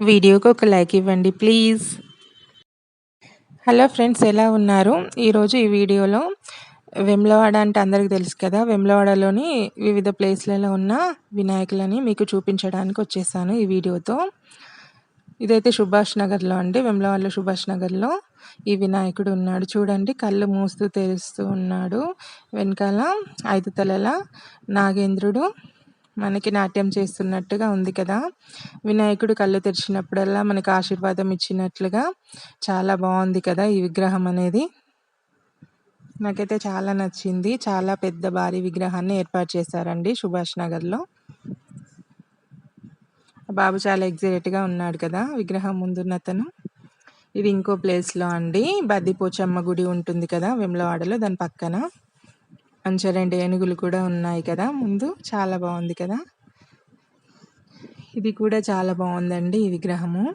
వీడియోకి ఒక లైక్ ఇవ్వండి ప్లీజ్. హలో ఫ్రెండ్స్ ఎలా ఉన్నారు? ఈరోజు ఈ వీడియోలో వెమ్లవాడ అంటే అందరికీ తెలుసు కదా వెమ్లవాడలోని వివిధ ప్లేస్లలో ఉన్న వినాయకులని మీకు చూపించడానికి వచ్చేసాను ఈ వీడియోతో. ఇదైతే సుభాష్ నగర్లో అండి వెమ్లవాడలో సుభాష్ నగర్లో ఈ వినాయకుడు ఉన్నాడు. చూడండి కళ్ళు మూస్తూ తెరుస్తూ ఉన్నాడు. వెనకాల ఐదు తలల నాగేంద్రుడు మనకి నాట్యం చేస్తున్నట్టుగా ఉంది కదా. వినాయకుడు కళ్ళు తెరిచినప్పుడల్లా మనకు ఆశీర్వాదం ఇచ్చినట్లుగా చాలా బాగుంది కదా ఈ విగ్రహం అనేది. నాకైతే చాలా నచ్చింది. చాలా పెద్ద భారీ విగ్రహాన్ని ఏర్పాటు చేశారండి సుభాష్ నగర్లో. బాబు చాలా ఎగ్జైటెడ్గా ఉన్నాడు కదా విగ్రహం ముందున్న అతను. ఇది ఇంకో ప్లేస్లో అండి. బద్దిపోచమ్మ గుడి ఉంటుంది కదా వెమ్లవాడలో దాని పక్కన. మంచిగా రెండు ఏనుగులు కూడా ఉన్నాయి కదా. ముందు చాలా బాగుంది కదా. ఇది కూడా చాలా బాగుందండి ఈ విగ్రహము.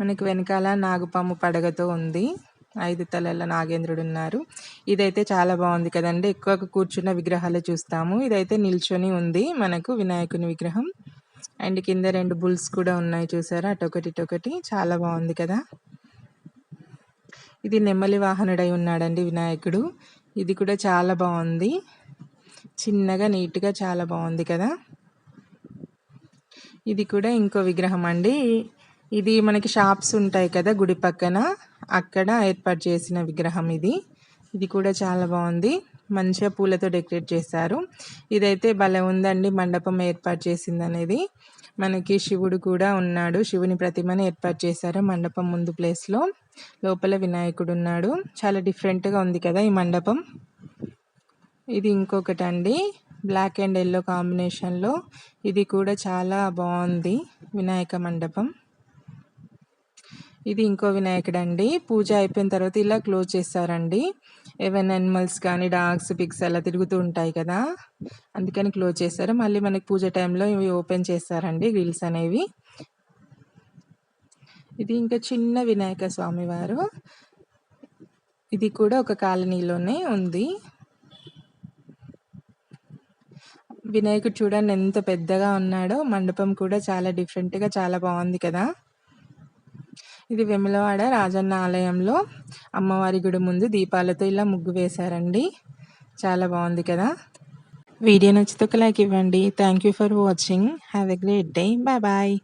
మనకు వెనకాల నాగుపాము పడగతో ఉంది. ఐదు తలల నాగేంద్రుడు ఉన్నారు. ఇదైతే చాలా బాగుంది కదండి. ఎక్కువ కూర్చున్న విగ్రహాలు చూస్తాము. ఇదైతే నిల్చొని ఉంది మనకు వినాయకుని విగ్రహం. అండ్ కింద రెండు బుల్స్ కూడా ఉన్నాయి చూసారా? అటొకటి ఇటొకటి చాలా బాగుంది కదా. ఇది నెమ్మలి వాహనుడై ఉన్నాడండి వినాయకుడు. ఇది కూడా చాలా బాగుంది. చిన్నగా నీట్గా చాలా బాగుంది కదా. ఇది కూడా ఇంకో విగ్రహం అండి. ఇది మనకి షాప్స్ ఉంటాయి కదా గుడి పక్కన. అక్కడ ఏర్పాటు చేసిన విగ్రహం ఇది. ఇది కూడా చాలా బాగుంది. మంచిగా పూలతో డెకరేట్ చేశారు. ఇదైతే భలే ఉందండి మండపం ఏర్పాటు చేసింది అనేది మనకి శివుడు కూడా ఉన్నాడు. శివుని ప్రతిమని ఏర్పాటు చేశారు మండపం ముందు ప్లేస్లో. లోపల వినాయకుడు ఉన్నాడు చాలా డిఫరెంట్గా ఉంది కదా ఈ మండపం. ఇది ఇంకొకటి అండి బ్లాక్ అండ్ ఎల్లో కాంబినేషన్లో ఇది కూడా చాలా బాగుంది వినాయక మండపం. ఇది ఇంకో వినాయకుడు అండి పూజ అయిపోయిన తర్వాత ఇలా క్లోజ్ చేస్తారండి. ఏవైనా అనిమల్స్ కానీ డాగ్స్ పిక్స్ అలా తిరుగుతూ ఉంటాయి కదా. అందుకని క్లోజ్ చేస్తారు. మళ్ళీ మనకి పూజ టైంలో ఇవి ఓపెన్ చేస్తారండి గ్రిల్స్ అనేవి. ఇది ఇంకా చిన్న వినాయక స్వామి వారు. ఇది కూడా ఒక కాలనీలోనే ఉంది. వినాయకుడు చూడండి ఎంత పెద్దగా ఉన్నాడో మండపం కూడా చాలా డిఫరెంట్గా చాలా బాగుంది కదా. ఇది వెములవాడ రాజన్న ఆలయంలో అమ్మవారి గుడి ముందు దీపాలతో ఇలా ముగ్గు వేశారండి. చాలా బాగుంది కదా. వీడియో నచ్చితే ఒక లైక్ ఇవ్వండి. Thank you for watching have a great day bye bye